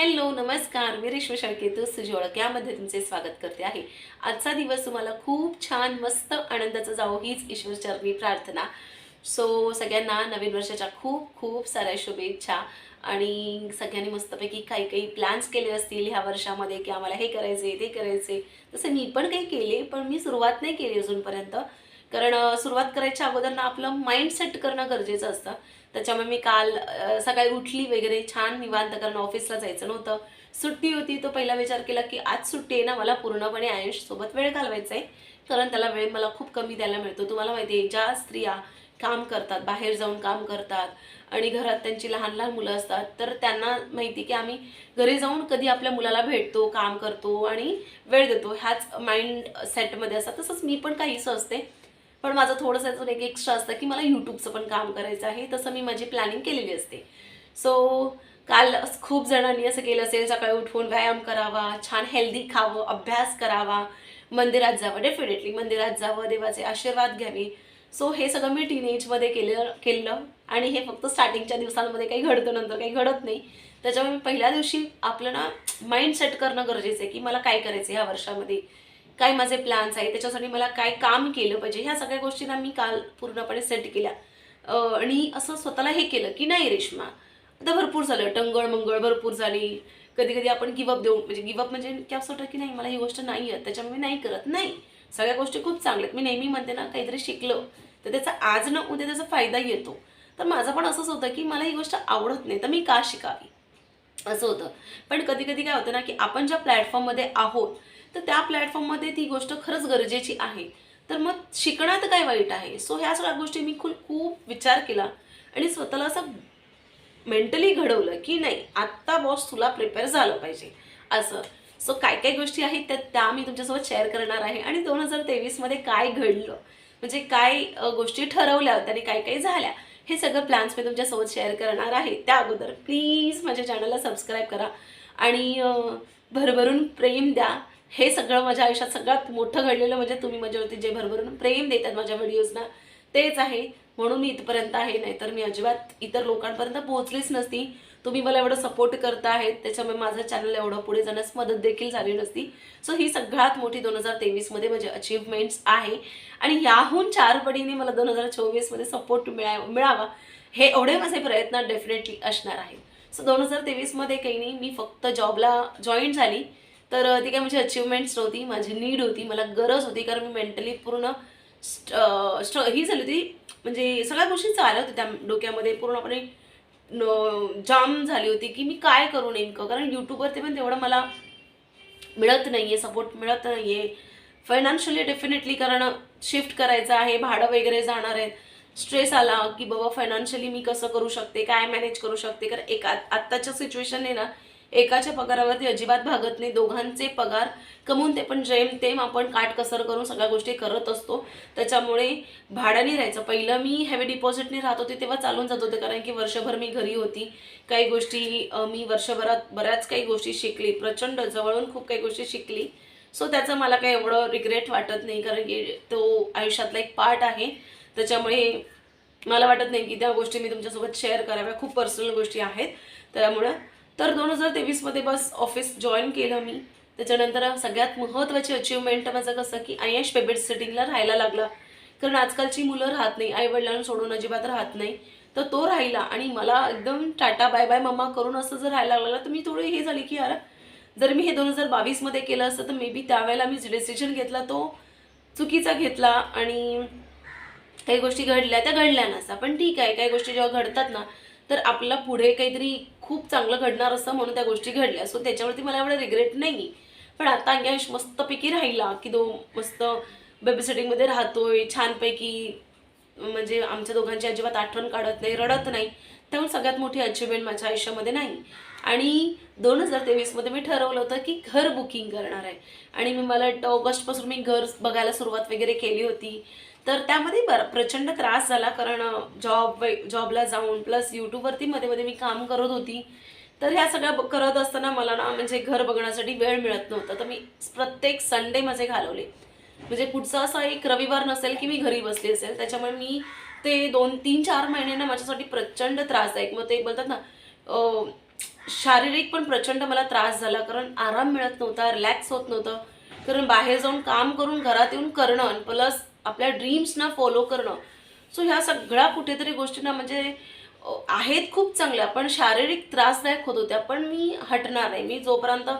Hello नमस्कार. मी रेश्मा शाळकेतू सुजोळक यामध्ये तुमचे स्वागत करते आहे. आजचा दिवस तुम्हाला खूप छान मस्त आनंदाचा जावो हीच ईश्वरचरणी प्रार्थना. सो सगळ्यांना नवीन वर्षाच्या खूप खूप साऱ्या शुभेच्छा आणि सगळ्यांनी मस्तपैकी काही काही प्लॅन्स केले असतील ह्या वर्षामध्ये की आम्हाला हे करायचे ते करायचे तसं मी पण काही केले पण मी सुरुवात नाही केली अजूनपर्यंत. कारण सुरुवात करायच्या अगोदर ना आपलं माइंड सेट करणं गरजेचं असतं. त्याच्यामुळे मी काल सकाळी उठली वगैरे छान निवांत कारण ऑफिसला जायचं नव्हतं. सुट्टी होती तो पहिला विचार केला की आज सुट्टी आहे ना मला पूर्णपणे आयुष सोबत वेळ घालवायचा आहे कारण त्याला वेळ मला खूप कमी द्यायला मिळतो. तुम्हाला माहिती आहे ज्या स्त्रिया काम करतात बाहेर जाऊन काम करतात आणि घरात त्यांची लहान लहान मुलं असतात तर त्यांना माहिती की आम्ही घरी जाऊन कधी आपल्या मुलाला भेटतो काम करतो आणि वेळ देतो. ह्याच माइंड सेटमध्ये असतात. तसंच मी पण काहीसं असते पण माझं थोडंसं अजून एक एक्स्ट्रा असतं की मला यूट्यूबचं पण काम करायचं आहे. तसं मी माझी प्लॅनिंग केलेली असते. सो काल खूप जणांनी असं केलं असेल सकाळी उठून व्यायाम करावा छान हेल्दी खावं अभ्यास करावा मंदिरात जावं डेफिनेटली मंदिरात जावं देवाचे आशीर्वाद घ्यावे. सो हे सगळं मी टीनेजमध्ये केलं केलं आणि हे फक्त स्टार्टिंगच्या दिवसांमध्ये काही घडतं नंतर काही घडत नाही. त्याच्यामुळे पहिल्या दिवशी आपलं ना माइंड सेट करणं गरजेचं आहे की मला काय करायचं ह्या वर्षामध्ये. काय माझे प्लॅन्स आहे त्याच्यासाठी मला काय काम केलं पाहिजे ह्या सगळ्या गोष्टींना मी काल पूर्णपणे सेट केल्या. आणि असं स्वतःला हे केलं की नाही रेश्मा आता भरपूर झालं टंगळ मंगळ भरपूर झाली. कधी कधी आपण गिवअप देऊ म्हणजे गिवअप म्हणजे की असं की नाही मला ही गोष्ट नाही आहे त्याच्यामुळे मी नाही करत. नाही सगळ्या गोष्टी खूप चांगल्या आहेत. मी नेहमी म्हणते ना काहीतरी शिकलं तर त्याचा आज न उद्या त्याचा फायदा येतो. तर माझं पण असंच होतं की मला ही गोष्ट आवडत नाही तर मी का शिकावी? असं होतं. पण कधी कधी काय होतं ना की आपण ज्या प्लॅटफॉर्ममध्ये आहोत तर त्या प्लॅटफॉर्ममध्ये ती गोष्ट खरंच गरजेची आहे. तर मग शिकण्यात काय वाईट आहे? सो ह्या सगळ्या गोष्टी मी खूप खूप विचार केला आणि स्वतःला असं मेंटली घडवलं की नाही आत्ता बॉस तुला प्रिपेअर झालं पाहिजे. असं. सो काय काय गोष्टी आहेत त्या त्या मी तुमच्यासोबत शेअर करणार आहे. आणि दोन हजार तेवीसमध्ये काय घडलं? म्हणजे काय गोष्टी ठरवल्या होत्या आणि काय काय झाल्या? हे सगळं प्लॅन्स मी तुमच्यासोबत शेअर करणार आहे. त्या अगोदर प्लीज माझ्या चॅनलला सबस्क्राईब करा. आणि भरभरून प्रेम द्या. हे सगळं माझ्या आयुष्यात सगळ्यात मोठं घडलेलं म्हणजे तुम्ही माझ्यावरती जे भरभरून प्रेम देतात माझ्या व्हिडिओजना तेच आहे. म्हणून मी इथपर्यंत आहे नाहीतर मी अजिबात इतर लोकांपर्यंत पोहोचलीच नसती. तुम्ही मला एवढं सपोर्ट करता आहेत त्याच्यामुळे माझं चॅनल एवढं पुढे जाण्यास मदत देखील झाली नसती. सो ही सगळ्यात मोठी दोन हजार तेवीसमध्ये माझे अचीवमेंट्स आहे. आणि याहून चार पटीने मला दोन हजार चोवीसमध्ये सपोर्ट मिळा मिळावा हे एवढे माझे प्रयत्न डेफिनेटली असणार आहेत. सो दोन हजार तेवीसमध्ये काही नाही मी फक्त जॉबला जॉईन झाली. तर ती काय माझी अचिव्हमेंट्स नव्हती माझी नीड होती मला गरज होती कारण मी मेंटली पूर्ण स्ट स्ट्र ही झाली होती. म्हणजे सगळ्या गोष्टी चालल्या होत्या त्या डोक्यामध्ये पूर्णपणे जाम झाली होती की मी काय करू नेमकं? कारण यूट्यूबवरती पण तेवढं मला मिळत नाही आहे सपोर्ट मिळत नाही आहे फायनान्शियली डेफिनेटली कारण शिफ्ट करायचं आहे भाडं वगैरे जाणार आहेत. स्ट्रेस आला की बाबा फायनान्शियली मी कसं करू शकते काय मॅनेज करू शकते? कारण एक आत्ताच्या सिच्युएशनने ना एकाच्या पगारावरती अजिबात भागत नाही. दोघांचे पगार कमवून ते पण जेम तेम आपण काटकसर करून सगळ्या गोष्टी करत असतो. त्याच्यामुळे भाड्याने राहायचं. पहिलं मी हेवी डिपॉझिटने राहत होते तेव्हा चालून जात होते. कारण की वर्षभर मी घरी होती. काही गोष्टी मी वर्षभरात बऱ्याच काही गोष्टी शिकली. प्रचंड जवळून खूप काही गोष्टी शिकली. सो त्याचं मला काही एवढं रिग्रेट वाटत नाही. कारण की तो आयुष्यातला एक पार्ट आहे. त्याच्यामुळे मला वाटत नाही की त्या गोष्टी मी तुमच्यासोबत शेअर कराव्या. खूप पर्सनल गोष्टी आहेत. त्यामुळं तर दोन हजार तेवीसमध्ये बस ऑफिस जॉईन केलं मी. त्याच्यानंतर सगळ्यात महत्त्वाची अचिव्हमेंट माझं कसं की आय एश पेबेट सिटिंगला राहायला लागला. कारण आजकालची मुलं राहत नाही आई वडिलांना सोडून अजिबात राहत नाही. तर तो राहिला आणि मला एकदम टाटा बाय बाय मम्मा करून असं जर राहायला लागलं तर मी थोडी हे झाली की यार जर मी हे दोन हजार बावीसमध्ये केलं असतं तर मे बी त्यावेळेला मी डिसिजन घेतला तो चुकीचा घेतला आणि काही गोष्टी घडल्या त्या घडल्या नसता. पण ठीक आहे काही गोष्टी जेव्हा घडतात ना तर आपलं पुढे काहीतरी खूप चांगलं घडणार असतं म्हणून त्या गोष्टी घडल्या. सो त्याच्यावरती मला एवढं रिग्रेट नाही पण आता यश मस्तपैकी राहिला की तो मस्त बेबीसिटिंगमध्ये राहतोय छानपैकी म्हणजे आमच्या दोघांची अजिबात आठवण काढत नाही रडत नाही. त्यामुळे सगळ्यात मोठी अचिव्हमेंट माझ्या आयुष्यामध्ये नाही. आणि दोन हजार तेवीसमध्ये मी ठरवलं होतं की घर बुकिंग करणार आहे. आणि मी मला वाटतं ऑगस्टपासून मी घर बघायला सुरुवात वगैरे केली होती. तर त्यामध्ये बर प्रचंड त्रास झाला कारण जॉब जॉबला जाऊन प्लस यूट्यूबवरती मध्ये मध्ये मी काम करत होती. तर ह्या सगळ्या करत असताना मला ना म्हणजे घर बघण्यासाठी वेळ मिळत नव्हता. तर मी प्रत्येक संडे माझे घालवले. म्हणजे कुठचा असा एक रविवार नसेल की मी घरी बसली असेल त्याच्यामुळे मी ते दोन तीन चार महिने ना माझ्यासाठी प्रचंड त्रासदायक. मग ते बोलतात ना शारीरिक पण प्रचंड मला त्रास झाला कारण आराम मिळत नव्हता रिलॅक्स होत नव्हतं. कारण बाहेर जाऊन काम करून घरात येऊन करणं प्लस आपल्या ड्रीम्सना फॉलो करणं. सो ह्या सगळ्या कुठेतरी गोष्टींना म्हणजे आहेत खूप चांगल्या पण शारीरिक त्रासदायक होत होत्या. पण मी हटणार नाही. मी जोपर्यंत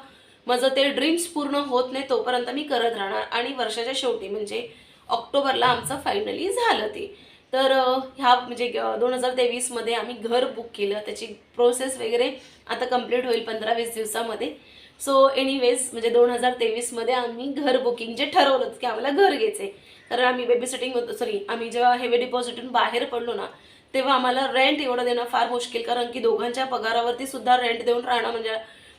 माझं ते ड्रीम्स पूर्ण होत नाही तोपर्यंत मी करत राहणार. आणि वर्षाच्या शेवटी म्हणजे ऑक्टोबरला आमचं फायनली झालं ते. तर ह्या म्हणजे, म्हणजे दोन हजार तेवीसमध्ये आम्ही घर बुक केलं. त्याची प्रोसेस वगैरे आता कंप्लीट होईल पंधरा वीस दिवसामध्ये. सो एनिवेज म्हणजे दोन हजार तेवीसमध्ये आम्ही घर बुकिंग जे ठरवलं की आम्हाला घर घ्यायचं आहे कारण आम्ही बेबी सिटिंग होतो सॉरी आम्ही जेव्हा हेवी डिपॉझिटून बाहेर पडलो ना तेव्हा आम्हाला रेंट एवढं देणं फार मुश्किल. कारण की दोघांच्या पगारावरती सुद्धा रेंट देऊन राहणं म्हणजे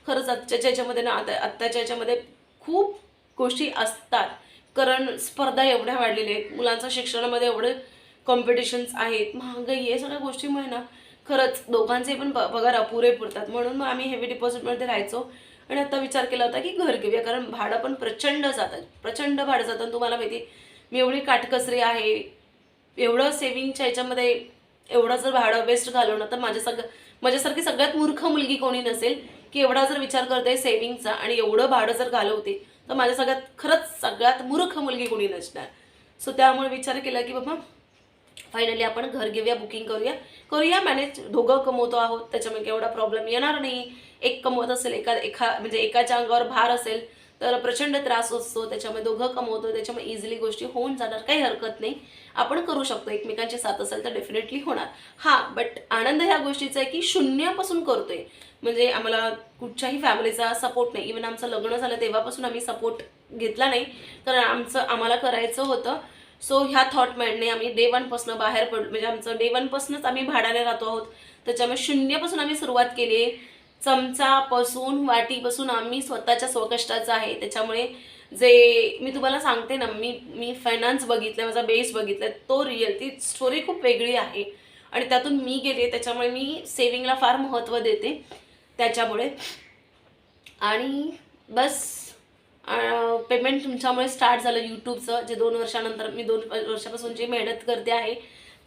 खरंच आत्ताच्या याच्यामध्ये ना आता आत्ताच्या याच्यामध्ये खूप गोष्टी असतात. कारण स्पर्धा एवढ्या वाढलेल्या आहेत. मुलांचं शिक्षणामध्ये एवढं कॉम्पिटिशन्स आहेत महागाई या सगळ्या गोष्टीमुळे ना खरंच दोघांचे पण प- पगार अपुरे पुरतात. म्हणून मग आम्ही हेवी डिपॉझिटमध्ये राहायचो. आणि आता विचार केला होता की घर घेऊया कारण भाडं पण प्रचंड जातं. प्रचंड भाडं जातं. आणि तुम्हाला माहिती मी एवढी काटकसरी आहे. एवढं सेविंगच्या ह्याच्यामध्ये एवढं जर भाडं वेस्ट घालवणं तर माझ्या सगळं माझ्यासारखी सगळ्यात मूर्ख मुलगी कोणी नसेल की एवढा जर विचार करते सेविंगचा आणि एवढं भाडं जर घालवते तर माझ्या सगळ्यात खरंच सगळ्यात मूर्ख मुलगी कोणी नसणार. सो त्यामुळे विचार केला की बाबा फायनली आपण घर घेऊया बुकिंग करूया. करूया मॅनेज दोघं कमवतो आहोत. त्याच्यामुळे एवढा प्रॉब्लेम येणार नाही. एक कमवत असेल एका एका म्हणजे एकाच्या अंगावर भार असेल तर प्रचंड त्रास असतो. त्याच्यामुळे दोघं कमवतो. त्याच्यामुळे इझिली गोष्टी होऊन जाणार. काही हरकत नाही. आपण करू शकतो. एकमेकांची साथ असेल तर डेफिनेटली होणार. हा बट आनंद ह्या गोष्टीचा आहे की शून्यापासून करतोय. म्हणजे आम्हाला कुठच्याही फॅमिलीचा सपोर्ट नाही. इवन आमचं लग्न झालं तेव्हापासून आम्ही सपोर्ट घेतला नाही. कारण आमचं आम्हाला करायचं होतं. सो ह्या थॉट आम्ही डे वनपासून बाहेर पडलो. म्हणजे आमचं डे वनपासूनच आम्ही भाड्याने राहतो आहोत. त्याच्यामुळे शून्यपासून आम्ही सुरुवात केली. आहे चमचापासून वाटीपासून आम्ही स्वतःच्या स्वकष्टाचं आहे. त्याच्यामुळे जे मी तुम्हाला सांगते ना मी मी फायनान्स बघितलं माझा बेस बघितला तो रिअल ती स्टोरी खूप वेगळी आहे. आणि त्यातून मी गेले त्याच्यामुळे मी सेविंगला फार महत्त्व देते. त्याच्यामुळे. आणि बस. पेमेंट तुमच्यामुळे स्टार्ट झालं यूट्यूबचं जे दोन वर्षानंतर मी दोन वर्षापासून जी मेहनत करते आहे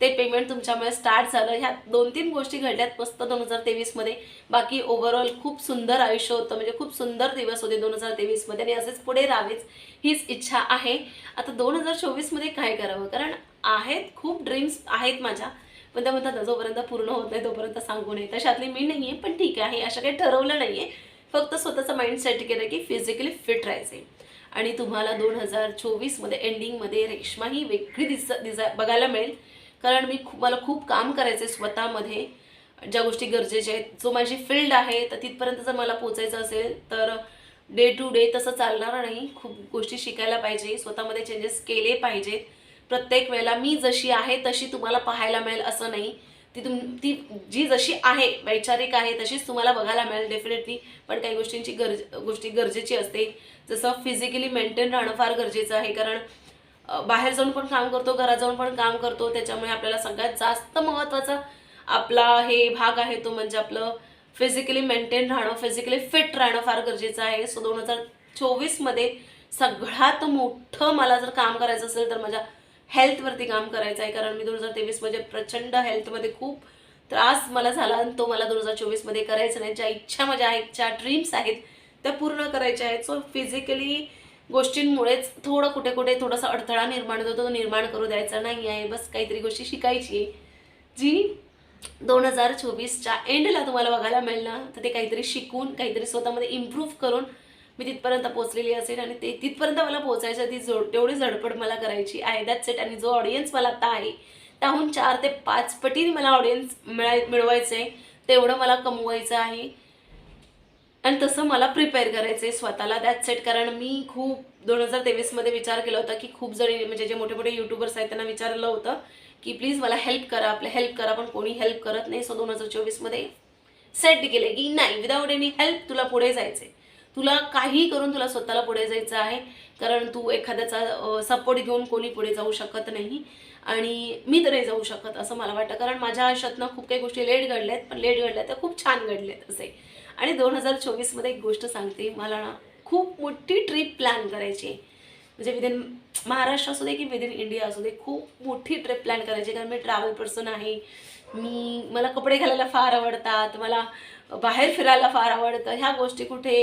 ते पेमेंट तुमच्यामुळे स्टार्ट झालं. ह्या दोन तीन गोष्टी घडल्यात मस्त दोन हजार तेवीसमध्ये. बाकी ओव्हरऑल खूप सुंदर आयुष्य होतं म्हणजे खूप सुंदर दिवस होते दोन हजार तेवीसमध्ये आणि असेच पुढे राहावेच हीच इच्छा आहे. आता दोन हजार चोवीसमध्ये काय करावं? कारण आहेत खूप ड्रीम्स आहेत माझ्या. पण त्या म्हणतात जोपर्यंत पूर्ण होत नाही तोपर्यंत सांगू नये. तशातली मी नाही आहे पण ठीक आहे. असं काही ठरवलं नाही आहे फक्त स्वतःचं माइंडसेट केलं की फिजिकली फिट राहायचे आणि तुम्हाला दोन हजार चोवीसमध्ये एंडिंगमध्ये रेश्मा ही वेगळी दिस दिसा बघायला मिळेल. कारण मी खूप मला खूप काम करायचं आहे स्वतःमध्ये. ज्या गोष्टी गरजेच्या आहेत. जो माझी फील्ड आहे तर तिथपर्यंत जर मला पोचायचं असेल तर डे टू डे तसं चालणार नाही खूप गोष्टी शिकायला पाहिजे. स्वतःमध्ये चेंजेस केले पाहिजेत. प्रत्येक वेळेला मी जशी आहे तशी तुम्हाला पाहायला मिळेल असं नाही. ती तुम ती जी जशी आहे वैचारिक आहे तशीच तुम्हाला बघायला मिळेल डेफिनेटली पण काही गोष्टींची गरज गोष्टी गरजेची असते. जसं फिजिकली मेंटेन राहणं फार गरजेचं आहे कारण बाहेर जाऊन पण काम करतो घरात जाऊन पण काम करतो त्याच्यामुळे आपल्याला सगळ्यात जास्त महत्त्वाचा आपला हे भाग आहे तो म्हणजे आपलं फिजिकली मेंटेन राहणं फिजिकली फिट राहणं फार गरजेचं आहे. सो दोन हजार चोवीसमध्ये सगळ्यात मोठं मला जर काम करायचं असेल तर माझ्या हेल्थवरती काम करायचं आहे कारण मी दोन हजार तेवीसमध्ये प्रचंड हेल्थमध्ये खूप त्रास मला झाला आणि तो मला दोन हजार चोवीसमध्ये करायचा नाही. ज्या इच्छा माझ्या आहेत ज्या ड्रीम्स आहेत त्या पूर्ण करायच्या आहेत. सो फिजिकली गोष्टींमुळेच थोडं कुठे कुठे थोडासा अडथळा निर्माण होतो तो निर्माण करू द्यायचा नाही आहे. बस काहीतरी गोष्टी शिकायची आहे. जी दोन हजार चोवीसच्या एंडला तुम्हाला बघायला मिळणार तर ते काहीतरी शिकून काहीतरी स्वतःमध्ये इम्प्रूव्ह करून मी तिथपर्यंत पोहोचलेली असेल आणि ते तिथपर्यंत मला पोहोचायचं ती जो तेवढी झडपड मला करायची आहे. दॅट सेट आणि जो ऑडियन्स मला आता आहे त्याहून चार ते पाच पटीने मला ऑडियन्स मिळाय मिळवायचं आहे तेवढं मला कमवायचं आहे. आणि तसं मला प्रिपेअर करायचं आहे स्वतःला. दॅट सेट कारण मी खूप दोन हजार तेवीसमध्ये विचार केला होता की खूप जणी म्हणजे जे मोठे मोठे युट्यूबर्स आहेत त्यांना विचारलं होतं की प्लीज मला हेल्प करा आपल्या हेल्प करा पण कोणी हेल्प करत नाही. सो दोन हजार चोवीसमध्ये सेट केले की नाही. विदाऊट एनी हेल्प तुला पुढे जायचं आहे तुला काही करून तुला स्वतःला पुढे जायचं आहे. कारण तू एखाद्याचा सपोर्ट घेऊन कोणी पुढे जाऊ शकत नाही. आणि मी तर नाही जाऊ शकत असं मला वाटतं. कारण माझ्या आयुष्यातनं खूप काही गोष्टी लेट घडल्या आहेत पण लेट घडल्या त्या खूप छान घडल्यात असे. आणि दोन हजार चोवीसमध्ये एक गोष्ट सांगते. मला ना खूप मोठी ट्रिप प्लॅन करायची आहे. म्हणजे विदिन महाराष्ट्र असू दे की विदिन इंडिया असू दे खूप मोठी ट्रिप प्लॅन करायची कारण मी ट्रॅव्हल पर्सन आहे. मी मला कपडे घालायला फार आवडतात. मला बाहेर फिरायला फार आवडतं. ह्या गोष्टी कुठे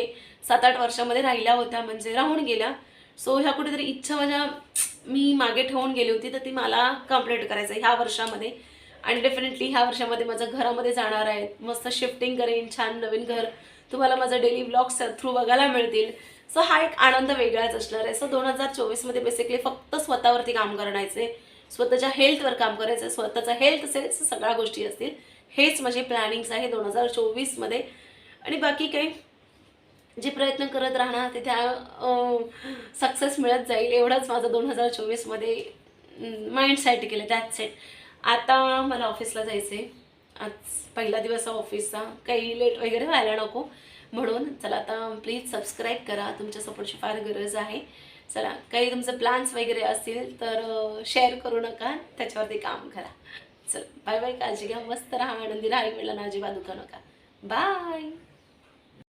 सात आठ वर्षामध्ये राहिल्या होत्या म्हणजे राहून गेल्या. सो ह्या कुठेतरी इच्छा माझ्या मी मागे ठेवून गेली होती तर ती मला कंप्लीट करायचं आहे ह्या वर्षामध्ये. आणि डेफिनेटली ह्या वर्षामध्ये माझं घरामध्ये जाणार आहे. मस्त शिफ्टिंग करेन छान नवीन घर. तुम्हाला माझं डेली ब्लॉग्स थ्रू बघायला मिळतील. सो हा एक आनंद वेगळाच असणार आहे. सो दोन हजार चोवीसमध्ये बेसिकली फक्त स्वतःवरती काम करण्याचे स्वतःच्या हेल्थवर काम करायचं स्वतःचा हेल्थ असेल सगळ्या गोष्टी असतील. हेच माझे प्लॅनिंग्स आहे दोन हजार चोवीसमध्ये आणि बाकी काही जे प्रयत्न करत राहणार ते त्या सक्सेस मिळत जाईल एवढंच माझं दोन हजार चोवीसमध्ये माइंड सेट केलं. दॅट सेट आता मला ऑफिसला जायचं आहे आज पहिला दिवस आहे ऑफिसचा काही लेट वगैरे व्हायला नको. म्हणून चला आता प्लीज सबस्क्राईब करा. तुमच्या सपोर्टची फार गरज आहे. चला काही तुमचे प्लॅन्स वगैरे असतील तर शेअर करू नका. त्याच्यावरती काम करा. चल बाय बाय काळजी घ्या. मस्त राहा आनंदी राहा मिळलं ना अजिबात दुखा नका. बाय.